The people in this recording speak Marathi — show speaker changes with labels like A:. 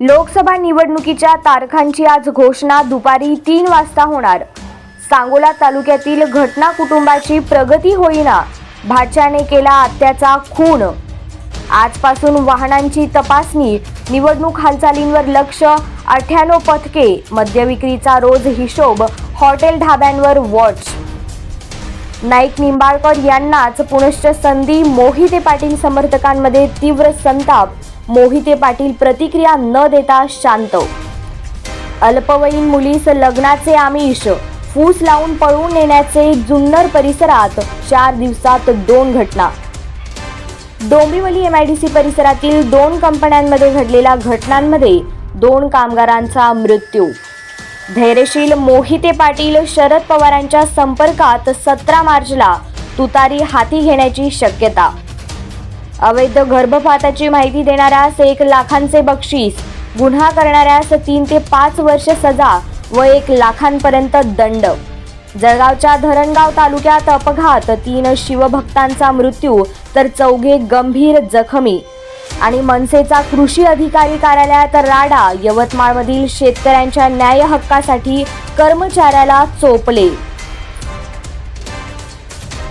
A: लोकसभा निवडणुकीच्या तारखांची आज घोषणा दुपारी तीन वाजता होणार. सांगोला तालुक्यातील घटना कुटुंबाची प्रगती होईना भाच्याने केला आत्याचा खून. आजपासून वाहनांची तपासणी निवडणूक हालचालींवर लक्ष अठ्ठ्याण्णव पथके मद्यविक्रीचा रोज हिशोब हॉटेल ढाब्यांवर वॉच. नाईक निंबाळकर यांनाच पुनश्च संधी मोहिते पाटील समर्थकांमध्ये तीव्र संताप मोहिते पाटील प्रतिक्रिया न देता शांत. अल्पवयीन मुलीस लग्नाचे आमिष फूस लावून पळवून नेण्याचे जुन्नर परिसरात चार दिवसात दोन घटना. डोंबिवली एमआयडीसी परिसरातील दोन कंपन्यांमध्ये घडलेल्या घटनांमध्ये दोन कामगारांचा मृत्यू. धैर्यशील मोहिते पाटील शरद पवारांच्या संपर्कात सतरा मार्चला तुतारी हाती घेण्याची शक्यता अवैध गर्भपाताची माहिती देणाऱ्यास एक लाखांचे बक्षीस गुन्हा करणाऱ्यास तीन ते पाच वर्ष सजा व एक लाखांपर्यंत दंड. जळगावच्या धरणगाव तालुक्यात अपघात तीन शिवभक्तांचा मृत्यू तर चौघे गंभीर जखमी. आणि मनसेचा कृषी अधिकारी कार्यालयात राडा यवतमाळमधील शेतकऱ्यांच्या न्याय हक्कासाठी कर्मचाऱ्याला चोपले.